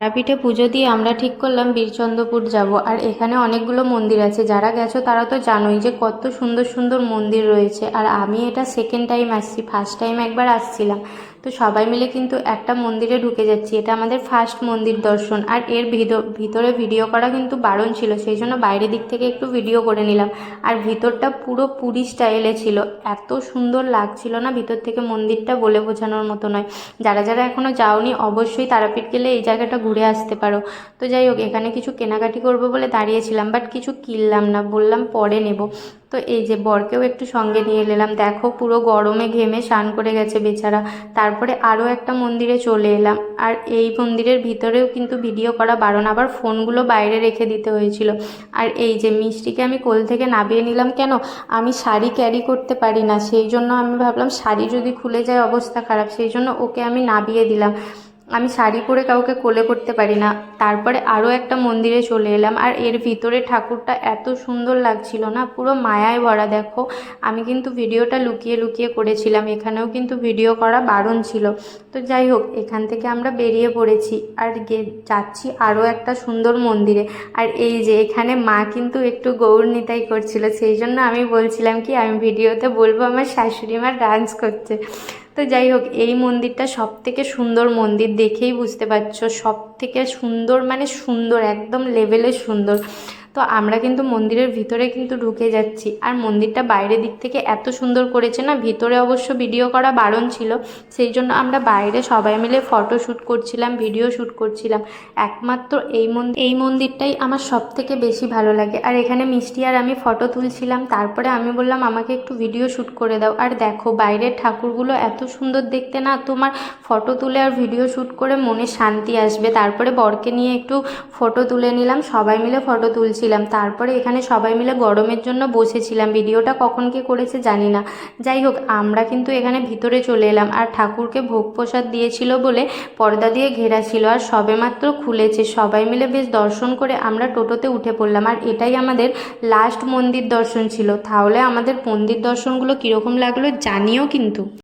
তারাপীঠে পুজো দিয়ে আমরা ঠিক করলাম বীরচন্দ্রপুর যাব। আর এখানে অনেকগুলো মন্দির আছে, যারা গেছো তারা তো জানোই যে কত সুন্দর সুন্দর মন্দির রয়েছে। আর আমি এটা সেকেন্ড টাইম আসছি ফার্স্ট টাইম একবার আসছিলাম। তো সবাই মিলে কিন্তু একটা মন্দিরে ঢুকে যাচ্ছি। এটা আমাদের ফার্স্ট মন্দির দর্শন। আর এর ভিতর- ভিডিও করা কিন্তু বারণ ছিল, সেই জন্য বাইরের দিক থেকে একটু ভিডিও করে নিলাম। আর ভিতরটা পুরো পুরী স্টাইলে ছিল। এত সুন্দর লাগছিল না ভিতর থেকে মন্দিরটা বলে বোঝানোর মতো নয়। যারা যারা এখনও যাওনি, অবশ্যই তারাপীঠ গেলে এই জায়গাটা ঘুরে আসতে পারো। তো যাই হোক, এখানে কিছু কেনাকাটি করব বলে দাঁড়িয়েছিলাম বাট কিছু কিনলাম না। বললাম পরে নেব। তো এই যে বরকেও একটু সঙ্গে নিয়ে এলাম দেখো পুরো গরমে ঘেমে স্নান করে গেছে বেচারা। তারপরে আরও একটা মন্দিরে চলে এলাম। আর এই মন্দিরের ভিতরেও কিন্তু ভিডিও করা বারণ। আবার ফোনগুলো বাইরে রেখে দিতে হয়েছিল। আর এই যে মিষ্টিকে আমি কোল থেকে নামিয়ে নিলাম কেন? আমি শাড়ি ক্যারি করতে পারি না। সেই জন্য আমি ভাবলাম শাড়ি যদি খুলে যায় অবস্থা খারাপ। সেই জন্য ওকে আমি নামিয়ে দিলাম। আমি শাড়ি পরে কাউকে কোলে করতে পারি না। তারপরে আরও একটা মন্দিরে চলে এলাম। আর এর ভিতরে ঠাকুরটা এত সুন্দর লাগছিল না, পুরো মায়ায় ভরা, দেখো। আমি কিন্তু ভিডিওটা লুকিয়ে লুকিয়ে করেছিলাম, এখানেও কিন্তু ভিডিও করা বারণ ছিল। তো যাই হোক, এখান থেকে আমরা বেরিয়ে পড়েছি আর গে, যাচ্ছি আরও একটা সুন্দর মন্দিরে। আর এই যে এখানে মা কিন্তু একটু গৌর নিতাই করছিল, সেই জন্য আমি বলছিলাম কি, আমি ভিডিওতে বলব আমার শাশুড়ি মা ডান্স করছে। তো যাই হোক, এই মন্দিরটা সব থেকে সুন্দর মন্দির দেখেই বুঝতে পারছ। সব থেকে সুন্দর মানে সুন্দর, একদম লেভেলের সুন্দর। তো আমরা কিন্তু মন্দিরের ভিতরে কিন্তু ঢুকে যাচ্ছি। আর মন্দিরটা বাইরের দিক থেকে এত সুন্দর করেছে না, ভিতরে অবশ্য ভিডিও করা বারণ ছিল, সেই জন্য আমরা বাইরে সবাই মিলে ফটো শ্যুট করছিলাম ভিডিও শ্যুট করছিলাম। একমাত্র এই মন্দির এই মন্দিরটাই আমার সব থেকে বেশি ভালো লাগে। আর এখানে মিষ্টি আর আমি ফটো তুলছিলাম, তারপরে আমি বললাম, আমাকে একটু ভিডিও শ্যুট করে দাও। আর দেখো, বাইরের ঠাকুরগুলো এত সুন্দর দেখতে না, তোমার ফটো তুলে আর ভিডিও শ্যুট করে মনে শান্তি আসবে। তারপরে বরকে নিয়ে একটু ফটো তুলে নিলাম, সবাই মিলে ফটো তুলছিলাম তারপরে এখানে সবাই মিলে গরমের জন্য বসেছিলাম। ভিডিওটা কখন কে করেছে জানি না। যাই হোক, আমরা কিন্তু এখানে ভিতরে চলে এলাম। আর ঠাকুরকে ভোগ প্রসাদ দিয়েছিল বলে পর্দা দিয়ে ঘেরা ছিল আর সবেমাত্র খুলেছে। সবাই মিলে বেশ দর্শন করে আমরা টোটোতে উঠে পড়লাম। আর এটাই আমাদের লাস্ট মন্দির দর্শন ছিল। তাহলে আমাদের মন্দির দর্শনগুলো কীরকম লাগল জানিও কিন্তু।